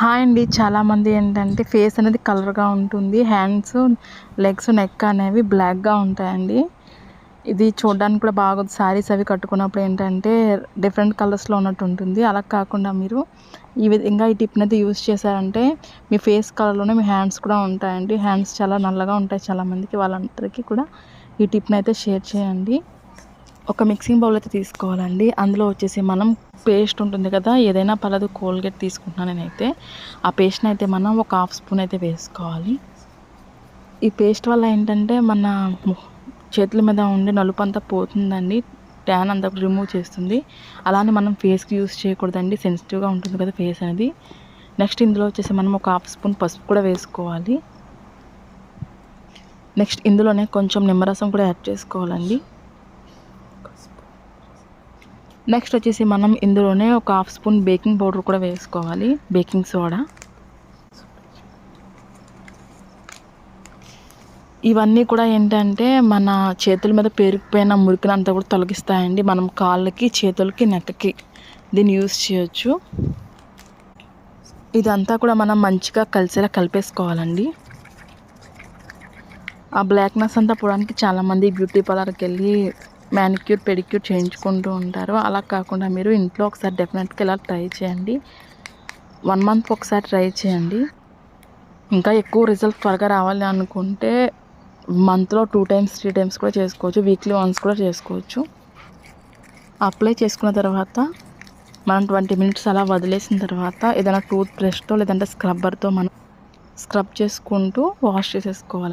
Hi అండి. చాలామంది ఏంటంటే ఫేస్ అనేది కలర్గా ఉంటుంది. హ్యాండ్స్ లెగ్స్ నెక్ అనేవి బ్లాక్గా ఉంటాయండి. ఇది చూడడానికి కూడా బాగా శారీస్ అవి కట్టుకున్నప్పుడు ఏంటంటే డిఫరెంట్ కలర్స్లో ఉన్నట్టు ఉంటుంది. అలా కాకుండా మీరు ఈ విధంగా ఈ టిప్ని అయితే యూస్ చేశారంటే మీ ఫేస్ కలర్లోనే మీ హ్యాండ్స్ కూడా ఉంటాయండి. హ్యాండ్స్ చాలా నల్లగా ఉంటాయి చాలామందికి. వాళ్ళందరికీ కూడా ఈ టిప్ని అయితే షేర్ చేయండి. ఒక మిక్సింగ్ బౌల్ అయితే తీసుకోవాలండి. అందులో వచ్చేసి మనం పేస్ట్ ఉంటుంది కదా ఏదైనా పర్లేదు కోల్గేట్ తీసుకుంటున్నాను నేనైతే. ఆ పేస్ట్ని అయితే మనం ఒక హాఫ్ స్పూన్ అయితే వేసుకోవాలి. ఈ పేస్ట్ వల్ల ఏంటంటే మన చేతుల మీద ఉండే నలుపు అంతా పోతుందండి. ట్యాన్ అంతా రిమూవ్ చేస్తుంది. అలానే మనం ఫేస్కి యూస్ చేయకూడదండి. సెన్సిటివ్గా ఉంటుంది కదా ఫేస్ అనేది. నెక్స్ట్ ఇందులో వచ్చేసి మనం ఒక హాఫ్ స్పూన్ పసుపు కూడా వేసుకోవాలి. నెక్స్ట్ ఇందులోనే కొంచెం నిమ్మరసం కూడా యాడ్ చేసుకోవాలండి. నెక్స్ట్ వచ్చేసి మనం ఇందులోనే ఒక హాఫ్ స్పూన్ బేకింగ్ పౌడర్ కూడా వేసుకోవాలి. Baking soda. ఇవన్నీ కూడా ఏంటంటే మన చేతుల మీద పేరుకుపోయిన మురికినంతా కూడా తొలగిస్తాయండి. మనం కాళ్ళకి చేతులకి నెక్కకి దీన్ని యూస్ చేయొచ్చు. ఇదంతా కూడా మనం మంచిగా కలిసేలా కలిపేసుకోవాలండి. ఆ బ్లాక్నెస్ అంతా పోవడానికి చాలామంది బ్యూటీ పార్లర్కి వెళ్ళి మ్యానిక్యూర్ పెడిక్యూర్ చేయించుకుంటూ ఉంటారు అలా కాకుండా మీరు ఇంట్లో ఒకసారి డెఫినెట్గా ఇలా ట్రై చేయండి. వన్ మంత్ ఒకసారి ట్రై చేయండి. ఇంకా ఎక్కువ రిజల్ట్ త్వరగా రావాలి అనుకుంటే మంత్లో టూ టైమ్స్ త్రీ టైమ్స్ కూడా చేసుకోవచ్చు. వీక్లీ వన్స్ కూడా చేసుకోవచ్చు. అప్లై చేసుకున్న తర్వాత మనం ట్వంటీ మినిట్స్ అలా వదిలేసిన తర్వాత ఏదైనా టూత్ బ్రష్తో లేదంటే స్క్రబ్బర్తో మనం స్క్రబ్ చేసుకుంటూ వాష్ చేసేసుకోవాలి.